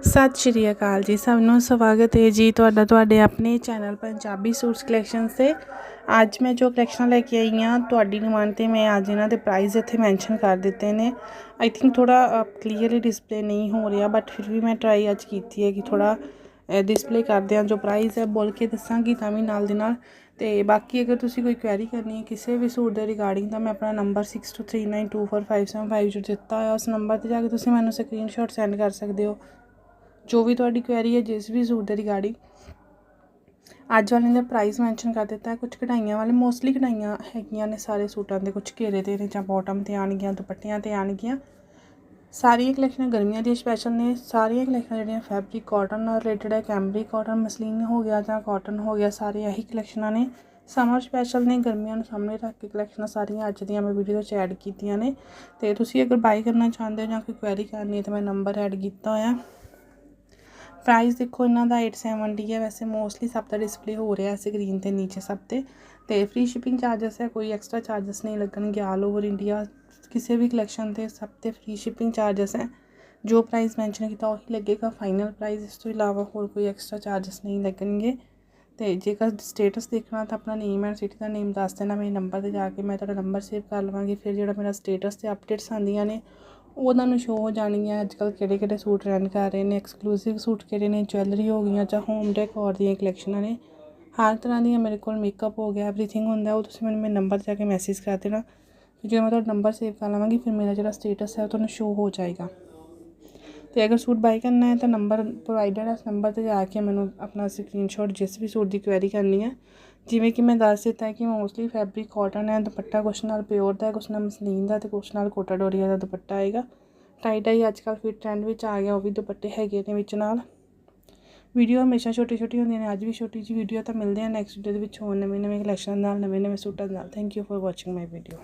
ਸਤਿ ਸ਼੍ਰੀ ਅਕਾਲ ਜੀ ਸਭ ਨੂੰ ਸਵਾਗਤ ਹੈ ਜੀ ਤੁਹਾਡਾ ਤੁਹਾਡੇ ਆਪਣੇ ਚੈਨਲ ਪੰਜਾਬੀ ਸੂਟਸ ਕਲੈਕਸ਼ਨਸ ਤੇ। ਅੱਜ ਮੈਂ ਜੋ ਕਲੈਕਸ਼ਨ ਲੈ ਕੇ ਆਈ ਹਾਂ, ਤੁਹਾਡੀ ਡਿਮਾਂਡ ਤੇ ਮੈਂ ਅੱਜ ਇਹਨਾਂ ਦੇ ਪ੍ਰਾਈਸ ਇੱਥੇ ਮੈਂਸ਼ਨ ਕਰ ਦਿੱਤੇ ਨੇ। ਆਈ ਥਿੰਕ ਥੋੜਾ ਕਲੀਅਰਲੀ ਡਿਸਪਲੇ ਨਹੀਂ ਹੋ ਰਿਹਾ ਬਟ ਫਿਰ ਵੀ ਮੈਂ ਟਰਾਈ ਅੱਜ ਕੀਤੀ ਹੈ ਕਿ ਥੋੜਾ ਡਿਸਪਲੇ ਕਰਦੇ ਹਾਂ। ਜੋ ਪ੍ਰਾਈਸ ਹੈ, ਬੋਲ ਕੇ ਦੱਸਾਂਗੀ ਤਾਂ ਵੀ ਨਾਲ ਦੇ ਨਾਲ। ਤੇ ਬਾਕੀ ਅਗਰ ਤੁਸੀਂ ਕੋਈ ਕੁਐਰੀ ਕਰਨੀ ਹੈ ਕਿਸੇ ਵੀ ਸੂਟ ਦੇ ਰਿਗਾਰਡਿੰਗ ਤਾਂ ਮੈਂ ਆਪਣਾ ਨੰਬਰ 6239245750 ਜੋ ਦਿੱਤਾ ਹੋਇਆ, ਉਸ ਨੰਬਰ ਤੇ ਜਾ ਕੇ ਤੁਸੀਂ ਮੈਨੂੰ ਸਕਰੀਨਸ਼ਾਟ ਸੈਂਡ ਕਰ ਸਕਦੇ ਹੋ। ਜੋ ਵੀ ਤੁਹਾਡੀ ਕੁਐਰੀ ਹੈ, ਜਿਸ ਵੀ ਸੂਟ ਦੇ ਰਿਗਾਰਡਿੰਗ ਅੱਜ ਵਾਲੇ ਨੇ ਪ੍ਰਾਈਸ ਮੈਂਸ਼ਨ ਕਰ ਦਿੱਤਾ ਹੈ ਕੁਝ ਕਢਾਈਆਂ ਵਾਲੇ ਮੋਸਟਲੀ ਕਢਾਈਆਂ ਹੈਗੀਆਂ ਨੇ ਸਾਰੇ ਸੂਟਾਂ ਦੇ ਕੁਝ ਘੇਰੇ ਤੇ ਨੇ ਜਾਂ ਬਾਟਮ ਤੇ ਆਣਗੀਆਂ ਦੁਪੱਟਿਆਂ ਤੇ ਆਣਗੀਆਂ ਸਾਰੀਆਂ ਕਲੈਕਸ਼ਨਾਂ ਗਰਮੀਆਂ ਦੀਆਂ ਸਪੈਸ਼ਲ ਨੇ, ਸਾਰੀਆਂ ਕਲੈਕਸ਼ਨਾਂ ਜਿਹੜੀਆਂ ਫੈਬਰਿਕ ਕਾਟਨ ਨਾਲ ਰਿਲੇਟਡ ਹੈ ਕੈਮਬਰੀ ਕਾਟਨ ਮਸਲੀਨ ਹੋ ਗਿਆ ਜਾਂ ਕਾਟਨ ਹੋ ਗਿਆ ਸਾਰੇ ਇਹੀ ਕਲੈਕਸ਼ਨਾਂ ਨੇ। ਸਮਰ ਸਪੈਸ਼ਲ ਨੇ, ਗਰਮੀਆਂ ਨੂੰ ਸਾਹਮਣੇ ਰੱਖ ਕੇ ਕਲੈਕਸ਼ਨਾਂ ਸਾਰੀਆਂ ਅੱਜ ਦੀਆਂ ਮੈਂ ਵੀਡੀਓ ਵਿੱਚ ਐਡ ਕੀਤੀਆਂ ਨੇ। ਤੇ ਤੁਸੀਂ ਅਗਰ ਬਾਈ ਕਰਨਾ ਚਾਹੁੰਦੇ ਹੋ ਜਾਂ ਕੋਈ ਕੁਐਰੀ ਕਰਨੀ ਹੈ, ਤਾਂ ਮੈਂ ਨੰਬਰ ਐਡ ਕੀਤਾ ਹੋਇਆ। ਪ੍ਰਾਈਸ ਦੇਖੋ ਇਹਨਾਂ ਦਾ 870 ਹੈ, ਵੈਸੇ ਮੋਸਟਲੀ ਸਭ ਦਾ ਡਿਸਪਲੇ ਹੋ ਰਿਹਾ ਹੈ ਸਕਰੀਨ ਤੇ ਨੀਚੇ ਸਭ ਤੇ। ਤੇ ਫ੍ਰੀ ਸ਼ਿਪਿੰਗ ਚਾਰजेस ਹੈ, ਕੋਈ ਐਕਸਟਰਾ ਚਾਰजेस ਨਹੀਂ ਲੱਗਣਗੇ ਆਲ ਓਵਰ ਇੰਡੀਆ ਕਿਸੇ ਵੀ ਕਲੈਕਸ਼ਨ ਤੇ ਸਭ ਤੇ ਫ੍ਰੀ ਸ਼ਿਪਿੰਗ ਚਾਰजेस ਹੈ। ਜੋ ਪ੍ਰਾਈਸ ਮੈਂਸ਼ਨ ਕੀਤਾ ਉਹੀ ਲੱਗੇਗਾ ਫਾਈਨਲ ਪ੍ਰਾਈਸ ਇਸ ਤੋਂ ਇਲਾਵਾ ਹੋਰ ਕੋਈ ਐਕਸਟਰਾ ਚਾਰजेस ਨਹੀਂ ਲੱਗਣਗੇ। ਤੇ ਜੇਕਰ ਸਟੇਟਸ ਦੇਖਣਾ ਤਾਂ ਆਪਣਾ ਨੇਮ ਐਂਡ ਸਿਟੀ ਦਾ ਨੇਮ ਦੱਸ ਦੇਣਾ ਮੇਰੇ ਨੰਬਰ ਤੇ ਜਾ ਕੇ ਮੈਂ ਤੁਹਾਡਾ ਨੰਬਰ ਸੇਵ ਕਰ ਲਵਾਂਗੀ। ਫਿਰ ਜਿਹੜਾ ਮੇਰਾ ਸਟੇਟਸ ਤੇ ਅਪਡੇਟਸ ਆਉਂਦੀਆਂ ਨੇ ਉਹ ਤੁਹਾਨੂੰ ਸ਼ੋ ਹੋ ਜਾਣੀ ਹੈ ਅੱਜ ਕੱਲ੍ਹ ਕਿਹੜੇ ਕਿਹੜੇ ਸੂਟ ਰੈਂਡ ਕਰ ਰਹੇ ਨੇ ਐਕਸਕਲੂਸਿਵ ਸੂਟ ਕਿਹੜੇ ਨੇ ਜਵੈਲਰੀ ਹੋ ਗਈਆਂ ਜਾਂ ਹੋਮ ਡੈਕੋਰ ਦੀਆਂ ਕਲੈਕਸ਼ਨਾਂ ਨੇ, ਹਰ ਤਰ੍ਹਾਂ ਦੀਆਂ ਮੇਰੇ ਕੋਲ ਮੇਕਅਪ ਹੋ ਗਿਆ ਐਵਰੀਥਿੰਗ ਹੁੰਦਾ, ਉਹ ਤੁਸੀਂ ਮੈਨੂੰ ਮੇਰੇ ਨੰਬਰ 'ਤੇ ਜਾ ਕੇ ਮੈਸੇਜ ਕਰ ਦੇਣਾ ਜੇ ਮੈਂ ਤੁਹਾਡਾ ਨੰਬਰ ਸੇਵ ਕਰ ਲਵਾਂਗੀ, ਫਿਰ ਮੇਰਾ ਜਿਹੜਾ ਸਟੇਟਸ ਹੈ ਉਹ ਤੁਹਾਨੂੰ ਸ਼ੋ ਹੋ ਜਾਏਗਾ। ਤੇ ਅਗਰ ਸੂਟ ਬਾਈ ਕਰਨਾ ਹੈ ਤਾਂ ਨੰਬਰ ਪ੍ਰੋਵਾਈਡਡ ਹੈ ਉਸ ਨੰਬਰ 'ਤੇ ਜਾ ਕੇ ਮੈਨੂੰ ਆਪਣਾ ਸਕਰੀਨਸ਼ਾਟ ਜਿਸ ਵੀ ਸੂਟ ਦੀ ਕੁਐਰੀ ਕਰਨੀ ਹੈ ਜਿਵੇਂ ਕਿ ਮੈਂ ਦੱਸ ਦਿੱਤਾ ਕਿ ਮੋਸਟਲੀ ਫੈਬਰਿਕ ਕਾਟਨ ਹੈ, ਦੁਪੱਟਾ ਕੁਛ ਨਾਲ ਪਿਓਰ ਦਾ ਕੁਛ ਨਾਲ ਮਸਲੀਨ ਦਾ ਤੇ ਕੁਛ ਨਾਲ ਕੋਟਾ ਡੋਰੀਆ ਦਾ ਦੁਪੱਟਾ ਆਏਗਾ। ਟਾਈ ਡਾਈ ਅੱਜ ਕੱਲ੍ਹ ਫਿਰ ਟ੍ਰੈਂਡ ਵਿੱਚ ਆ ਗਿਆ, ਉਹ ਵੀ ਦੁਪੱਟੇ ਹੈਗੇ ਨੇ ਵਿੱਚ ਨਾਲ। ਵੀਡੀਓ ਹਮੇਸ਼ਾ ਛੋਟੀ ਛੋਟੀ ਹੁੰਦੀਆਂ ਨੇ, ਅੱਜ ਵੀ ਛੋਟੀ ਜਿਹੀ ਵੀਡੀਓ ਤਾਂ ਮਿਲਦੇ ਆ ਨੈਕਸਟ ਵੀਡੀਓ ਦੇ ਵਿੱਚ ਹੋਰ ਨਵੇਂ ਨਵੇਂ ਕਲੈਕਸ਼ਨ ਨਾਲ ਨਵੇਂ ਨਵੇਂ ਸੂਟਾਂ ਨਾਲ। Thank you for watching my video